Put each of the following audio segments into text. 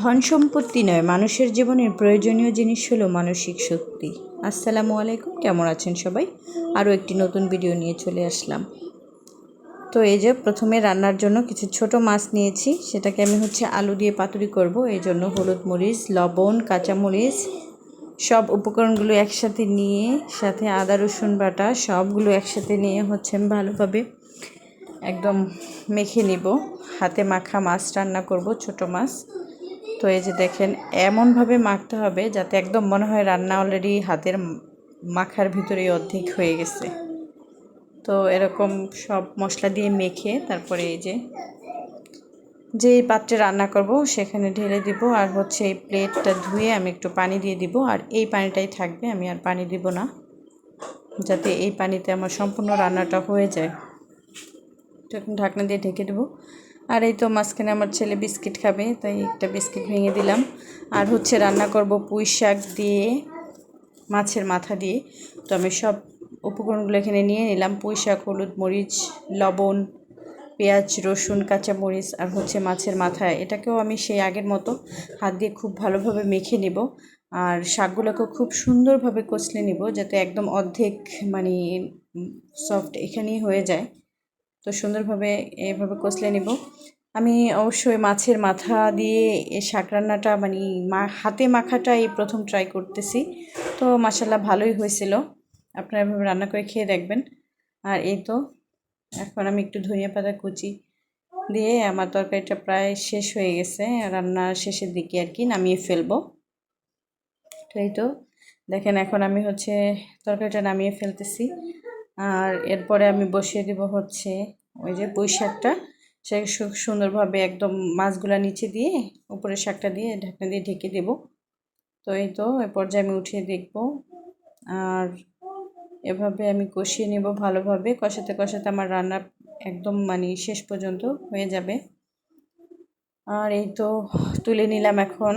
ধন সম্পত্তি নয়, মানুষের জীবনের প্রয়োজনীয় জিনিস হলো মানসিক শক্তি। আসসালামু আলাইকুম, কেমন আছেন সবাই? আরও একটি নতুন ভিডিও নিয়ে চলে আসলাম। তো এই যে প্রথমে রান্নার জন্য কিছু ছোট মাছ নিয়েছি, সেটাকে আমি হচ্ছে আলু দিয়ে পাতুরি করব। এই জন্য হলুদ মরিচ, লবণ কাঁচামরিচ সব উপকরণগুলো একসাথে নিয়ে, সাথে আদা, রসুন বাটা, সবগুলো একসাথে নিয়ে হচ্ছে আমি ভালোভাবে একদম মেখে নিব। হাতে মাখা মাছ রান্না করব, ছোট মাছ। তো এই যে দেখেন, এমনভাবে মাখতে হবে যাতে একদম মনে হয় রান্না অলরেডি হাতের মাখার ভিতরেই অর্ধেক হয়ে গেছে। তো এরকম সব মশলা দিয়ে মেখে তারপরে এই যে যে পাত্রে রান্না করব সেখানে ঢেলে দিব আর হচ্ছে এই প্লেটটা ধুয়ে আমি একটু পানি দিয়ে দিব আর এই পানিটাই থাকবে, আমি আর পানি দিব না, যাতে এই পানিতে আমার সম্পূর্ণ রান্নাটা হয়ে যায়। তো এখন ঢাকনা দিয়ে ঢেকে দেবো। আর এই তো মাঝখানে আমার ছেলে বিস্কিট খাবে, তাই একটা বিস্কিট ভেঙে দিলাম। আর হচ্ছে রান্না করব পুঁই শাক দিয়ে, মাছের মাথা দিয়ে। তো আমি সব উপকরণগুলো এখানে নিয়ে নিলাম। পুঁই শাক, হলুদ মরিচ, লবণ, পেঁয়াজ, রসুন কাঁচা মরিচ আর হচ্ছে মাছের মাথা। এটাকেও আমি সেই আগের মতো হাত দিয়ে খুব ভালোভাবে মেখে নেব। আর শাকগুলোকেও খুব সুন্দরভাবে কষলে নিব, যাতে একদম অর্ধেক মানে সফট এখানেই হয়ে যায়। তো সুন্দরভাবে এভাবে কষলে নিব। আমি অবশ্যই মাছের মাথা দিয়ে এই শাক রান্নাটা মানে মা, হাতে মাখাটা এই প্রথম ট্রাই করতেছি। তো মাসাল্লাহ ভালোই হয়েছিল। আপনারা এভাবে রান্না করে খেয়ে দেখবেন। আর এই তো, এখন আমি একটু ধনিয়া পাতা কুচি দিয়ে আমার তরকারিটা প্রায় শেষ হয়ে গেছে। রান্নার শেষের দিকে আর কি নামিয়ে ফেলব। তো এই তো, দেখেন এখন আমি হচ্ছে তরকারিটা নামিয়ে ফেলতেছি। আর এরপরে আমি বসিয়ে দেব হচ্ছে ওই যে পুঁই শাকটা। সে সুন্দরভাবে একদম মাছগুলা নিচে দিয়ে, উপরে শাকটা দিয়ে ঢাকনা দিয়ে ঢেকে দেব। তো এই তো, এ পর্যায়ে আমি উঠিয়ে দেখব। আর এভাবে আমি কষিয়ে নেব ভালোভাবে। কষাতে কষাতে আমার রান্না একদম মানে শেষ পর্যন্ত হয়ে যাবে। আর এই তো তুলে নিলাম এখন।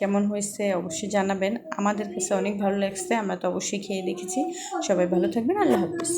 কেমন হয়েছে অবশ্যই জানাবেন। আমাদের কাছে অনেক ভালো লাগছে, আমরা তো অবশ্যই খেয়ে দেখেছি। সবাই ভালো থাকবেন, আল্লাহ হাফিজ।